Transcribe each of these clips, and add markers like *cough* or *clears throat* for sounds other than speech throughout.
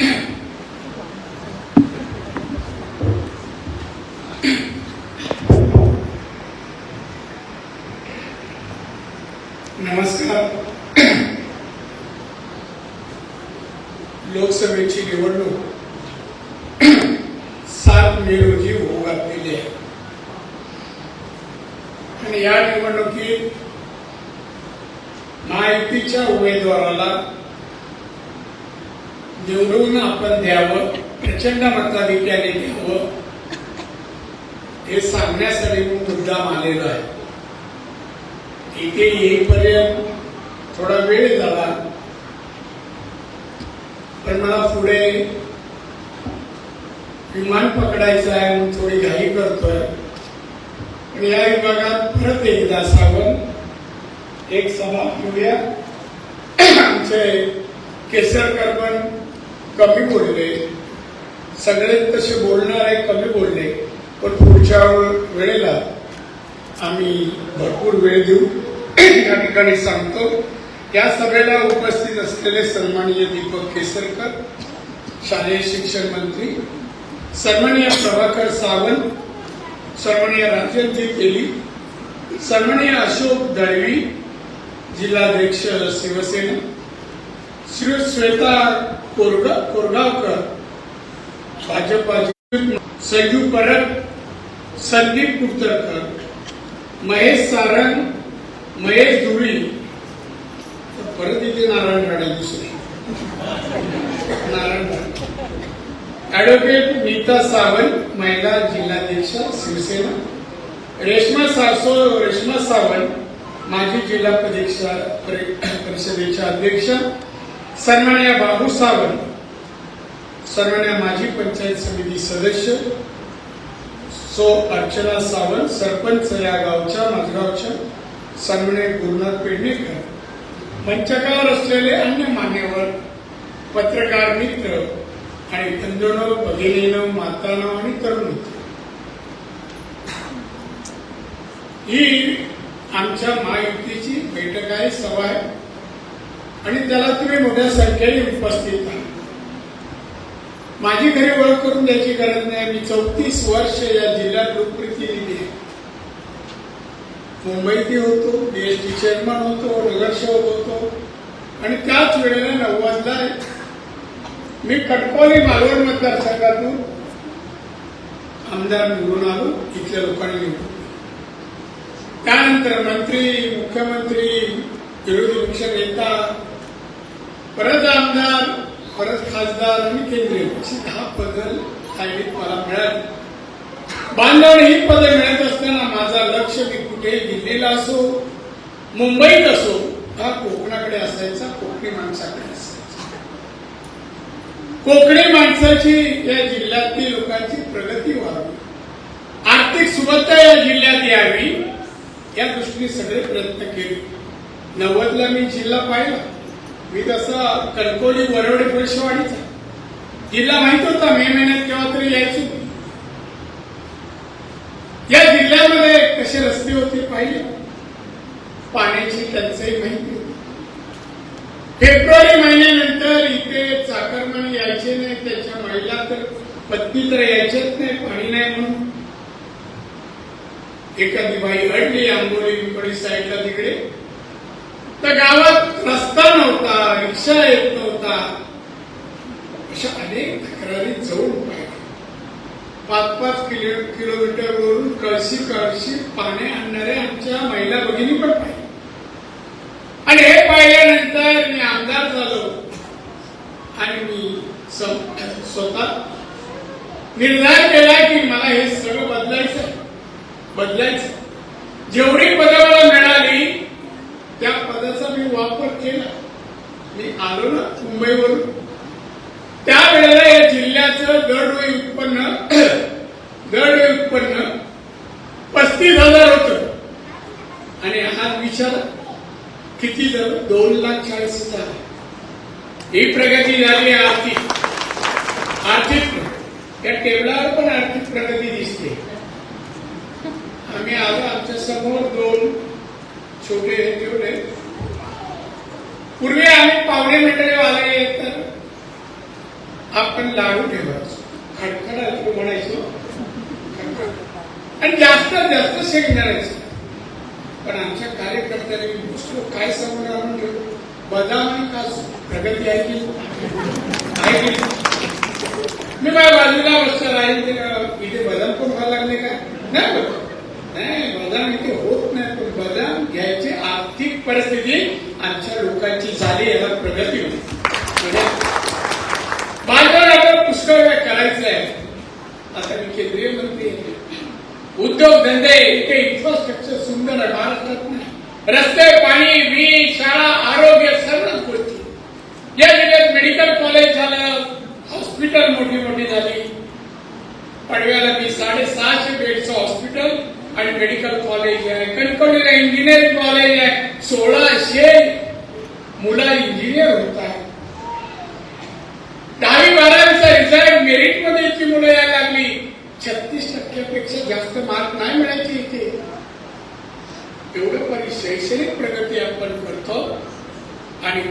नमस्कार. लोकसभेची निवडणूक. सात मे रोजी होऊ घातलेली आहे. आणि या निवडणुकीत महायुतीच्या उमेदवाराला निवडून आपण द्यावं प्रचंड मताधिक्याने द्यावं हे सांगण्यासाठी मी मुद्दाम आलेलो आहे. इथे येईपर्यंत थोडा वेळ झाला पण मला पुढे विमान पकडायचं आहे म्हणून थोडी घाई करतोय. पण या विभागात परत एकदा सावंत एक सभा घेऊया. आमचे केसरकर पण कमी बोलले सगळे तसे बोलणारे कमी बोलले पण पुढच्या वेळेला आम्ही भरपूर वेळ देऊ. या ठिकाणी सांगतो या सभेला उपस्थित असलेले सन्माननीय दीपक केसरकर शालेय शिक्षण मंत्री सन्माननीय प्रभाकर सावंत सन्माननीय राजनजी केली सन्माननीय अशोक दळवी जिल्हाध्यक्ष शिवसेना श्री श्वेता कोरग कोरगावकर भाजपा संजू परब संदीप कुडतरकर महेश सारंग महेश धुरी. परत इथे नारायण राणे दुसरे. नारायण राणे. ऍडव्होकेट नीता सावंत महिला जिल्हाध्यक्ष शिवसेना. रेश्मा सासो रेश्मा सावंत माजी जिल्हा परीक्षा परि- परिषदेच्या अध्यक्ष सन्मान्य बाबू सावंत सन्मान्य माजी पंचायत समिती सदस्य सो अर्चना सावंत सरपंच या गावच्या माझगावच्या सन्मान्य गुरुनाथ पेडणेकर मंचकावर असलेले अन्य मान्यवर पत्रकार मित्र आणि बंधूंनो भगिनीनं मातानं आणि तरुण ही आमच्या महायुतीची बैठक आहे सभा आहे. आणि त्याला तुम्ही मोठ्या संख्येने उपस्थित आहात. माझी घरी ओळख करून द्यायची गरज नाही. मी चौतीस वर्ष या जिल्ह्यात लोकप्रतिनिधी आहे. मुंबईतही होतो बीएसटी चेअरमन होतो नगरसेवक होतो. आणि त्याच वेळेला नव्वदला मी कटकोली मालवण मतदारसंघातून आमदार निवडून आलो इथल्या लोकांनी निवडून त्यानंतर मंत्री मुख्यमंत्री विरोधी पक्ष नेता परत आमदार परत खासदार आणि केंद्रीय अशी दहा पदं कायदेत मला मिळाली. बांधवण ही पदं मिळत असताना माझा लक्ष मी कुठे दिल्लीला असो मुंबईत असो हा कोकणाकडे असायचा कोकणी माणसाकडे असायचा. कोकणी माणसाची या जिल्ह्यातील लोकांची प्रगती व्हावी आर्थिक सुबत्ता या जिल्ह्यात यावी या दृष्टीने सगळे प्रयत्न केले. नव्वदला मी जिल्हा पाहिला. मी तसं कणकोली वरवडे पुरेशवाडीचा. जिल्हा माहीत होता मे महिन्यात केव्हा तरी यायचो. मी. या जिल्ह्यामध्ये कसे रस्ते होते पाहिले? पाण्याची टंचाई माहिती फेब्रुवारी महिन्यानंतर इथे चाकरमानी यायचे नाही त्याच्या महिला तर पत्नी तर यायचेच नाही पाणी नाही म्हणून. एखादी बाई अडली आंबोली पिंपळी साईडला तिकडे. तर गावात रस्ता नव्हता रिक्षा येत नव्हता. अशा अनेक तक्रारी जाऊन पाच पाच किलो किलोमीटर वरून कळशी कळशी पाणी आणणाऱ्या आमच्या महिला भगिनी पण पाहिजे आणि हे पाहिल्यानंतर मी आमदार झालो. आणि मी स्वतः निर्धार केला की मला हे सगळं बदलायचं बदलायचं जेवढी बदल मला मिळाली त्या पदाचा मी वापर केला. मी आलो ना मुंबईवरून. त्यावेळेला या जिल्ह्याचं दरडोई उत्पन्न *clears throat* दरडोई उत्पन्न पस्तीस हजार होतं. आणि हा विचार किती झालं दोन लाख चाळीस हजार. ही प्रगती झाली आहे आर्थिक. आर्थिक त्या या टेबलावर पण आर्थिक प्रगती दिसते. आम्ही आलो आमच्यासमोर दोन छोटे हे ठेवले. पूर्वी आम्ही पावणे मंडळी वाले तर आपण लाडू ठेवायचो खडखडायचो म्हणायचो? आणि जास्त जास्त शेक मिळायचं पण आमच्या कार्यकर्त्यांनी दुसरं काय समोर आणून ठेवलं? बदाम आणि काजू. प्रगती आहे की मी माझ्या बाजूला बसला राहील इथे बदाम पण व्हायला लागले का? नाही बदाम इथे होत नाही. पण बदाम घ्यायची आर्थिक परिस्थिती आमच्या लोकांची झाली याला प्रगती. होती म्हणजे आपण पुष्कळ करायचं आहे आता मी केंद्रीय मंत्री आहे. उद्योग इथे इन्फ्रास्ट्रक्चर सुंदर आहे महाराष्ट्रात नाही रस्ते पाणी वीज शाळा आरोग्य सर्वच गोष्टी. या जिल्ह्यात मेडिकल कॉलेज झालं हॉस्पिटल मोठी मोठी झाली. पडव्याला मी साडेसहाशे बेडचं हॉस्पिटल आणि मेडिकल कॉलेज आहे. कणकवलीला इंजिनिअरिंग कॉलेज आहे. सोळाशे मुलं इंजिनियर होत आहेत. दहावी बारावीचा रिझल्ट मेरिटमध्ये इतकी मुलं यायला लागली. छत्तीस टक्क्यापेक्षा जास्त मार्क नाही मिळायचे इथे. एवढं पण शैक्षणिक प्रगती आपण करतो आणि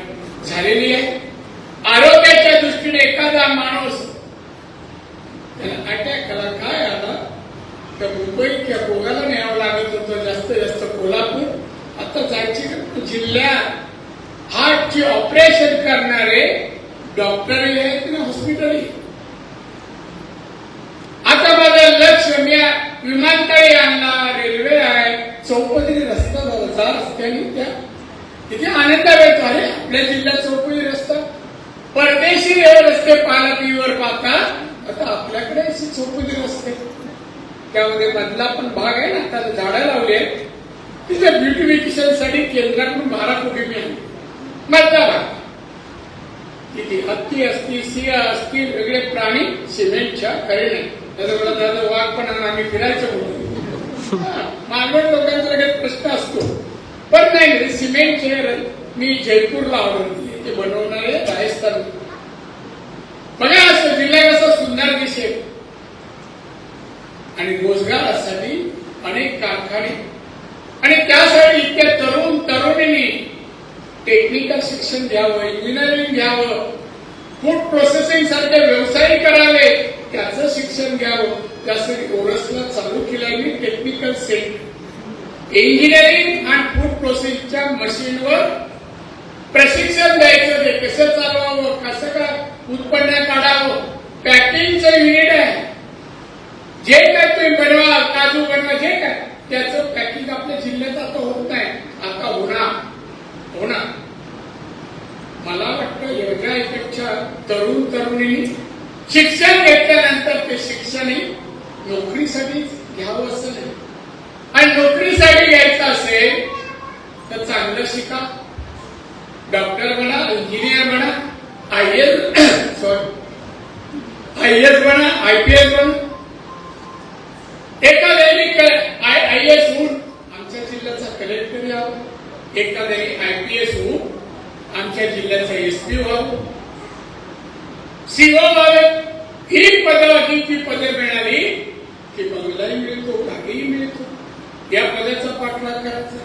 झालेली आहे. आरोग्याच्या दृष्टीने एखादा माणूस त्याला अटॅक कला काय आला? तर मुंबई किंवा गोव्याला न्यावं लागत होतं. कोल्हापूर आता जिल्ह्यात हार्टची ऑपरेशन करणारे डॉक्टरही आहेत ना हॉस्पिटलही आता माझं लक्ष मी विमानतळे आणला रेल्वे आहे चौपदरी रस्ता झाला रस्त्याने त्या. तिथे आनंद मिळतो आहे आपल्या जिल्ह्यात चौपदरी रस्ता. परदेशी रस्ते पाहिला टीव्हीवर पाहतात आता आपल्याकडे अशी चौपदरी रस्ते. त्यामध्ये मधला पण भाग आहे ना त्याला झाडं लावली आहेत. तिथे ब्युटिफिकेशनसाठी केंद्राकडून बारा कोटी मिळाली. मधला तिथे हत्ती असतील सिंह असतील वेगळे प्राणी सिमेंटच्या करे नाही. त्याचा मला दादा वाघ पण आम्ही फिरायचं म्हणून. मालवण लोकांचा लगेच प्रश्न असतो. पण नाही रे, सिमेंटचे र- मी जयपूरला आवडते ते बनवणारे राजस्थान. बघा असं जिल्हा कसा सुंदर दिसेल. आणि रोजगारासाठी अनेक कारखाने आणि त्यासाठी इतक्या तरुण तरुणींनी टेक्निकल शिक्षण घ्यावं इंजिनिअरिंग घ्यावं फूड प्रोसेसिंग सारखे व्यवसाय करावे त्याचं शिक्षण घ्यावं. त्यासाठी ओरसला चालू केलं मी टेक्निकल सेंटर इंजिनिअरिंग आणि फूड प्रोसेसिंगच्या मशीनवर प्रशिक्षण द्यायचं ते कसं चालवावं कसं काय उत्पन्न काढावं. पॅकिंगचं युनिट आहे. जे काय तुम्ही बनवा काजू बनवा जे काय. त्याचं पॅकिंग आपल्या जिल्ह्यात आता होत नाही. आता होणार. होणार. मला वाटतं एवढ्या इकडच्या तरुण तरुणींनी शिक्षण घेतल्यानंतर ते शिक्षण नोकरीसाठी घ्यावं असं नाही. आणि नोकरीसाठी घ्यायचं असेल तर चांगलं शिका. डॉक्टर म्हणा इंजिनियर म्हणा I S sorry *coughs* I S म्हणा आय पी एस म्हणा. एका वेळी आय एस होऊन आमच्या जिल्ह्याचा कलेक्टर यावं एखाद्याने आय पी एस होऊन आमच्या जिल्ह्याचा एस पी व्हावं. सीओ व्हावे ही पदं ही ती पदे मिळाली की बंगलाही मिळतो गाडीही मिळतो. या पदाचा पाठलाग करायचा.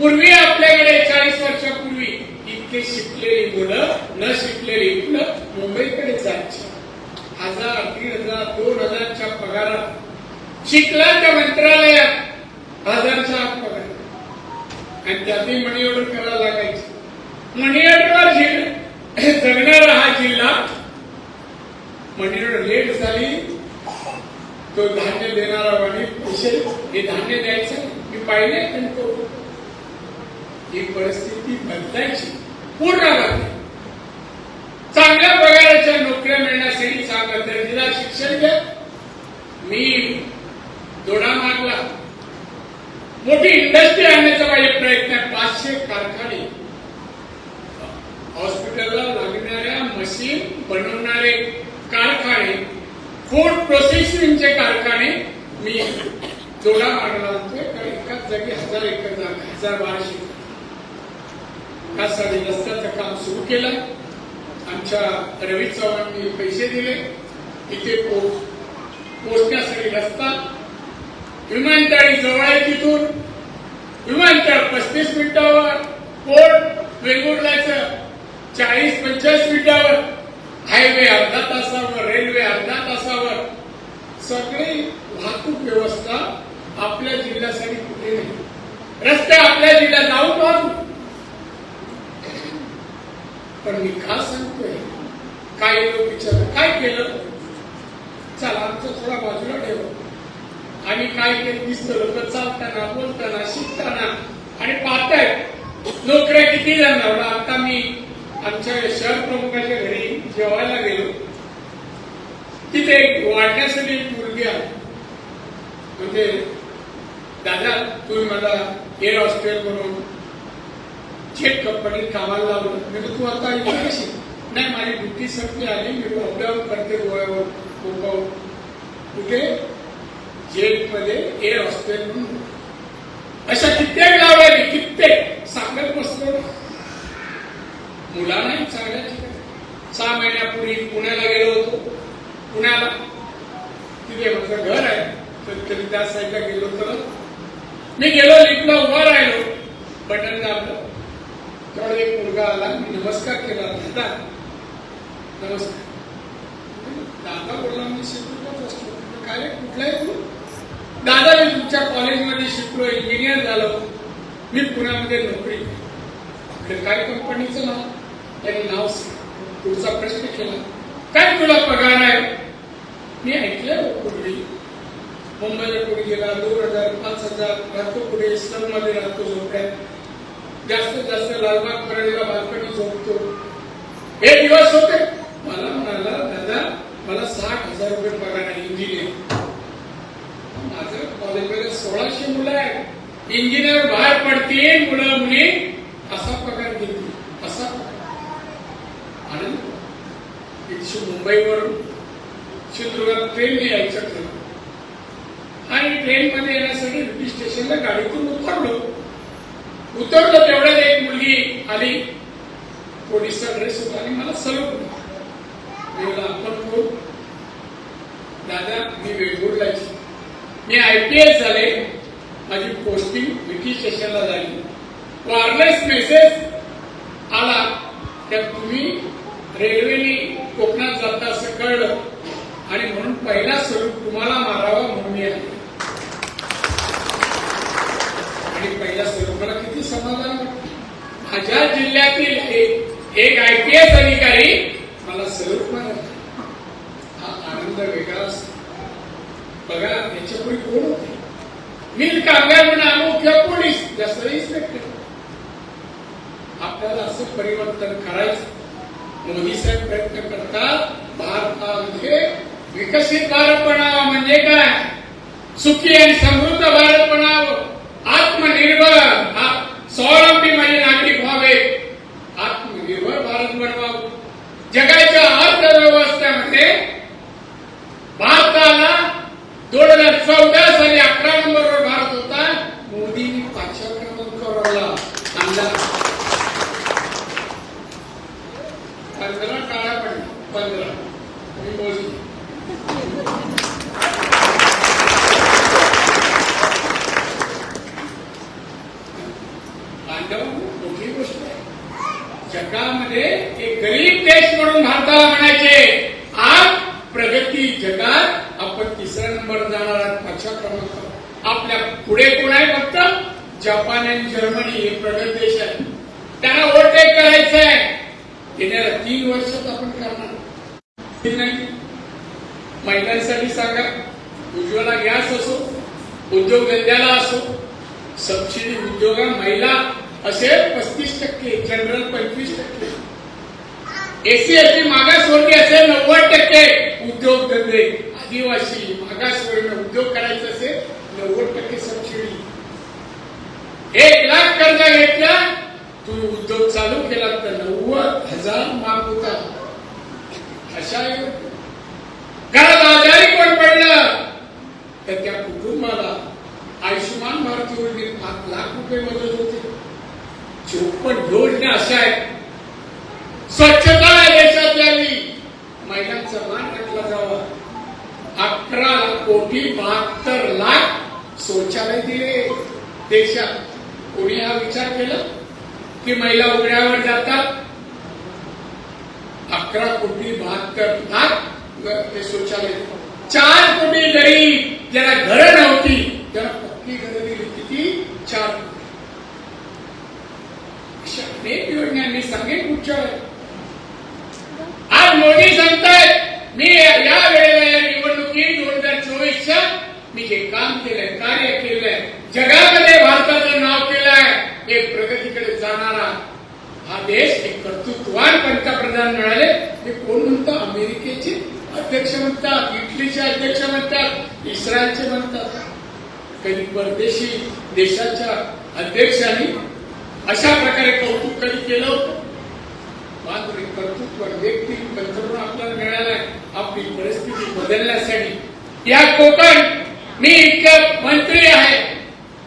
पूर्वी आपल्याकडे चाळीस वर्षापूर्वी इतके शिकलेली मुलं न शिकलेली मुलं मुंबईकडे जायची. हजार दीड हजार दोन हजारच्या पगारात. शिकला त्या मंत्रालयात. हजारच्या आणि त्यातही मनी ऑर्डर करायला लागायची. मनी ऑर्डरवर जिल्हा जगणारा हा जिल्हा मनी ऑर्डर लेट झाली तो धान्य देणारा वाणी कुशल हे धान्य द्यायचं मी पाहिले तो ही परिस्थिती बदलायची. पूर्ण बदलायची चांगल्या पगाराच्या नोकऱ्या मिळण्यासाठी चांगलं दर्जेदार शिक्षण घ्या. मी दोडा मारला मोठी इंडस्ट्री काही प्रयत्न पाचशे कारखाने. हॉस्पिटलला लागणाऱ्या मशीन बनवणारे कारखाने फूड प्रोसेसिंगचे कारखाने मी जोडा मारला होते कारण एकाच जागी हजार एकर जागा हजार बाराशे एकर. त्यासाठी रस्त्याचं काम सुरू केलं. आमच्या रवी चव्हाणांनी पैसे दिले. इथे पो- पोचण्यासाठी रस्ता. विमानतळी जवळ आहे तिथून. विमानतळ पस्तीस मिनिटावर कोर्ट वेंगुर्ल्याचं चाळीस पंचेचाळीस मिनिटावर. हायवे अर्धा तासावर रेल्वे अर्धा तासावर. सगळी वाहतूक व्यवस्था आपल्या जिल्ह्यासाठी कुठे नाही. रस्ते आपल्या जिल्ह्यात जाऊन पाहतो. पण मी का सांगतोय? काय लोक विचार काय केलं? चला आमचं थोडा बाजूला ठेव. आणि काय केलं दिसतं लोक चालताना बोलताना शिकताना आणि पाहतायत. नोकऱ्या किती जाणार आता मी आमच्या शहर प्रमुखाच्या घरी जेवायला गेलो. तिथे एक वाढण्यासाठी एक मुलगी आहे म्हणजे दादा तुम्ही मला एअर हॉस्टेल म्हणून थेट कंपनीत कामाला लावलं. म्हणजे तू आता इथे कशी? नाही माझी ड्युटी संपली आली मी अपडाऊन करते गोव्यावर कुठे? जेलमध्ये एअर हॉस्टेल म्हणून. अशा कित्येक लावल्या कित्येक सांगत बसलो मुलांनाही चांगल्या ठिकाणी. सहा महिन्यापूर्वी पुण्याला गेलो होतो. पुण्याला. तिथे माझं घर आहे. तर तरी त्या साईडला गेलो तर मी गेलो लिफ्टला उभा राहिलो. बटन दाबलं. तेवढा एक मुलगा आला. मी नमस्कार केला. दादा नमस्कार. दादा बोलला मी शिकलोच असतो काय कुठलाही कुठला तू? दादा मी तुमच्या कॉलेजमध्ये शिकलो इंजिनियर झालो. मी पुण्यामध्ये नोकरी केली. काय कंपनीचं नाव? त्यांनी नाव पुढचा प्रश्न केला. काय तुला पगार आहे? मी ऐकलं पूर्वी मुंबईला कुठे गेला? दोन हजार पाच हजार. राहतो कुठे? स्लममध्ये राहतो झोपड्यात जास्तीत जास्त लालबाग परेडला बाल्कनी झोपतो. हे दिवस होते. मला म्हणाला दादा मला साठ हजार रुपये पगार आहे इंजिनियर माझं सोळाशे मुलं आहेत. इंजिनियर बाहेर पडतील मुलं मुली. असा प्रकार घेतली. असा आणि आनंद? इथे मुंबईवरून सिंधुदुर्गात ट्रेनने यायचं ठरलं. आणि ट्रेन मध्ये येण्यासाठी ब्रिटिश स्टेशनला गाडीतून उतरलो. उतरलो तेवढ्यात एक मुलगी आली. पोलिसचा ड्रेस होता आणि मला सलूट मी आपण दादा मी वेगुर्लाची मी आय पी एस झाले. माझी पोस्टिंग ब्रिटिश स्टेशनला झाली. वायरलेस मेसेज आला. त्यात तुम्ही रेल्वेने कोकणात जाता असं कळलं. आणि म्हणून पहिला स्वरूप तुम्हाला मारावा म्हणून मी आले. आणि पहिला स्वरूप मला किती समाधान माझ्या जिल्ह्यातील एक एक आय पी एस अधिकारी मला स्वरूप बघा याच्यापुढे कोण मिल कामगार म्हणून आलो किंवा पोलीस इन्स्पेक्टर आपल्याला असं परिवर्तन करायचं मोदी साहेब प्रयत्न करतात भारतामध्ये विकसित भारत बनावा म्हणजे काय सुखी आणि समृद्ध भारत बनावं आत्मनिर्भर चौदा साली अकरा नंबरवर भारत होता. मोदींनी पाचव्या क्रमांकावर आणला पंधरा काळा पडला पंधरा. मी मोदी. बांधव मोठी गोष्ट आहे. जगामध्ये एक गरीब देश म्हणून भारताला म्हणायचे. आज प्रगती जगात आपण तिसऱ्या नंबर जाणार आहात पाचव्या क्रमांकावर आपल्या पुढे फक्त जपान आणि जर्मनी हे प्रगत देश आहे त्यांना ओव्हरटेक करायचं आहे. येणाऱ्या तीन वर्षात आपण करणार. महिलांसाठी सांगा. उज्ज्वला गॅस असो उद्योगधंद्याला असो सबसिडी उद्योगा महिला असेल पस्तीस टक्के जनरल पंचवीस टक्के. एसी एसटी मागासवर्गीय असेल नव्वद टक्के उद्योगधंदे आदिवासी मागासवर्गीय उद्योग करायचे असेल नव्वद टक्के सबसिडी एक लाख कर्ज घेतल्या? तुम्ही उद्योग चालू केला तर नव्वद हजार माफ होता. अशा घरात आजारी कोण पडलं? तर त्या कुटुंबाला आयुष्यमान भारत योजनेत पाच लाख रुपये मदत होते. चोपन्न योजना अशा आहेत. स्वच्छता देशात यावी महिलांचा मान राखला जावा. अकरा कोटी बहात्तर लाख शौचालय दिले देशात. कोणी हा विचार केला की महिला उघड्यावर जातात? अकरा कोटी बहात्तर लाख ते शौचालय. चार कोटी गरीब ज्याला घरं नव्हती त्याला पक्की घरं दिली किती? चार कोटी. अनेक योजना मी सांगेन पुढच्या आज मोदी सांगतायत मी या वेळेला या निवडणुकीत दोन हजार चोवीसच्या मी जे काम केलंय कार्य केलंय जगामध्ये भारताचं नाव केलंय एक प्रगतीकडे जाणारा हा देश एक कर्तृत्वान पंतप्रधान मिळाले हे कोण म्हणतं? अमेरिकेचे अध्यक्ष म्हणतात इटलीचे अध्यक्ष म्हणतात इस्रायलचे म्हणतात. कधी परदेशी देशाच्या अध्यक्षांनी अशा प्रकारे कौतुक कधी केलं होतं? मात्र कर्तृत्व व्यक्ती पंतप्रधान आपल्याला मिळालाय. आपली परिस्थिती बदलण्यासाठी. या कोकण मी इतकं मंत्री आहे.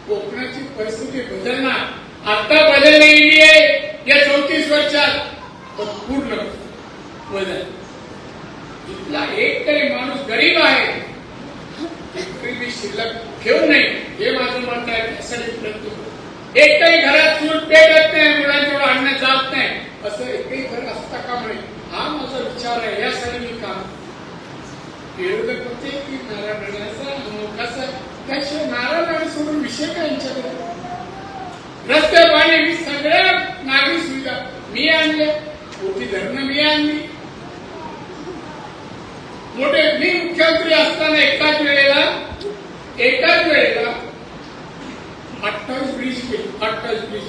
कोकणाची परिस्थिती बदलणार. आता बदललेली आहे या चौतीस वर्षात पूर्ण बदल इथला एक तरी माणूस गरीब आहे एक तरी शिल्लक ठेवू नये हे माझं म्हणणं आहे त्यासाठी प्रयत्न करू. एकही घरात चूल पेटत नाही मुलांजवळ आणणं जात नाही असं एकही घर असता का म्हणे? हा माझा विचार आहे यासाठी मी काम विरोधक होते की नारायणाचा अमुकाचा त्याशिवाय नारायण सोडून विषय काय यांच्याकडे? रस्ते पाणी मी सगळ्या नागरिक सुविधा मी आणले मोठी धरणं मी आणली. मोठे मी मुख्यमंत्री असताना एकाच वेळेला एकाच वेळेला अठ्ठावीस ब्रिज केली अठ्ठावीस ब्रिज.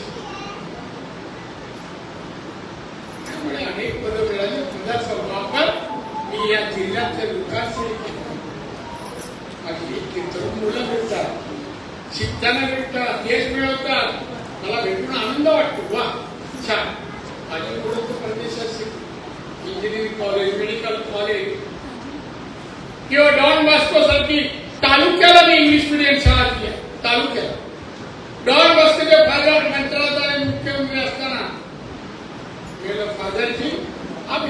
त्यामुळे अनेक पदं मिळाली. दुधाचा वापर मी या जिल्ह्यातल्या विकासासाठी केला. माझी तरुण मुलं भेटतात शिकताना भेटतात यश मिळवतात. मला भेटून आनंद वाटतो वा छान माझी तर परदेशात इंजिनिअरिंग कॉलेज मेडिकल कॉलेज किंवा डॉन बॉस्को सारखी तालुक्याला मी इंग्लिश मिडियम शाळा दिल्या तालुक्याला डॉन बॉस्कोचे फादर मंत्रालयात मुख्यमंत्री असताना मेरा फादर जी अब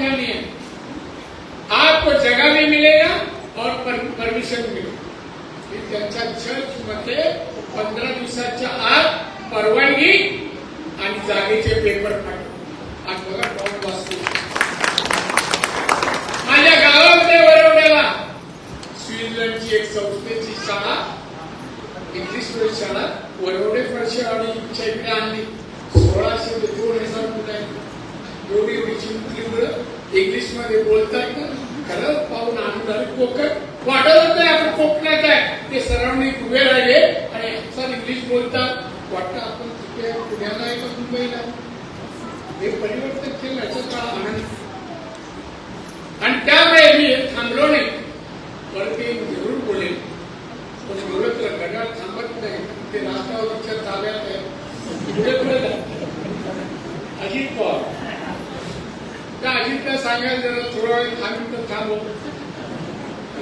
आपको जगह भी मिलेगा और परमिशन मिळेल त्यांच्या चर्च मध्ये पंधरा दिवसाच्या आत परवानगी आणि जागेचे पेपर पाठव आज बघा डॉन बॉस्को माझ्या गावामध्ये वरवण्याला स्वित्झर्लंडची एक संस्थेची शाळा इंग्लिश मीडियम शाळा वरवडे फडशेवाडीच्या इकडे आणली. सोळाशे ते दोन हजार मुलं आहेत. एवढी एवढीची मुली मुलं इंग्लिशमध्ये बोलतात. ना खरंच पाहून आनंद झाले कोकण वाटत नाही आपण कोकणात आहे. ते सराउंडिंग उभे राहिले आणि सर इंग्लिश बोलतात. वाटतं आपण तिथे पुण्याला आहे का मुंबईला. हे परिवर्तन केलं असं काळ आनंद आणि त्यामुळे मी थांबलो नाही. परत ते जरूर बोलेल. पण एवढं तर घड्याळ थांबत नाही. ते राष्ट्रावरच्या ताब्यात आहे. पुढे पुढे अजित पवार. त्या अजितला सांगायला जरा थोडा वेळ थांबून तर थांबव.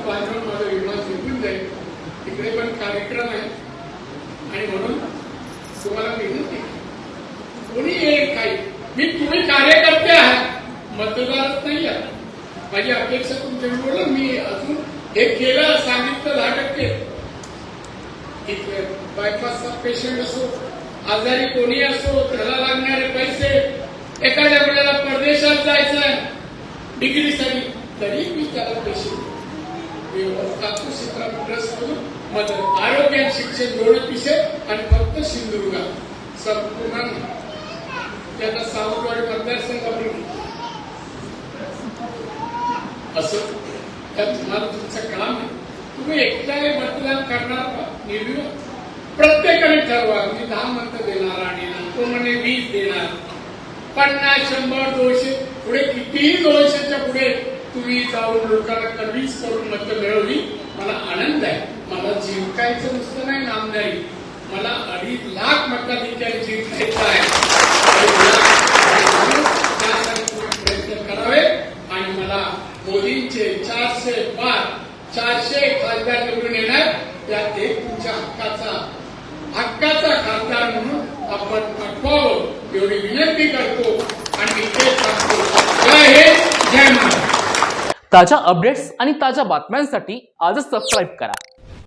माझा विमान निघून जाईल. तिकडे पण कार्यक्रम आहे. आणि म्हणून तुम्हाला विनंती कोणी येईल काही? मी तुम्ही कार्यकर्ते आहात. मतदारच नाही आहात. माझी अपेक्षा तुमच्या बोललं मी अजून हे केलं सांगितलं दहा टक्के. बायपासचा पेशंट असो आजारी कोणी असो त्याला लागणारे पैसे एखाद्या वेळेला परदेशात जायचं आहे डिग्रीसाठी तरी मी त्याला पैसे कापूस क्षेत्रात ट्रस्ट करून मदत आरोग्य आणि शिक्षण दोन विषय आणि फक्त सिंधुदुर्गात संपूर्ण त्याचा सावंतवाडी मतदारसंघाकडून असं? त्यात तुम्हाला तुमचं काम आहे. तुम्ही एकट्याने मतदान करणार निर्णय प्रत्येकाने ठरवा. मी दहा मत देणार आणि तो म्हणे वीस देणार. पन्नास शंभर दोनशे पुढे कितीही दोनशेच्या पुढे तुम्ही जाऊन लोकांना कन्व्हिन्स करून मत मिळवली. मला आनंद आहे. मला जिंकायचं नुसतं नाही नामदारी. मला अडीच लाख मताधिकारी जिंकायचं आहे. प्रयत्न करावे आणि मला मोदींचे चारशे पाच चारशे खासदार निवडून येणार. त्यात एक तुमच्या हक्काचा हक्काचा खासदार म्हणून आपण पाठवावं एवढी विनंती करतो आणि ते सांगतो. जय हिंद जय महाराज ताज्या अपडेट्स आणि ताज्या बातम्यांसाठी आजच सबस्क्राईब करा.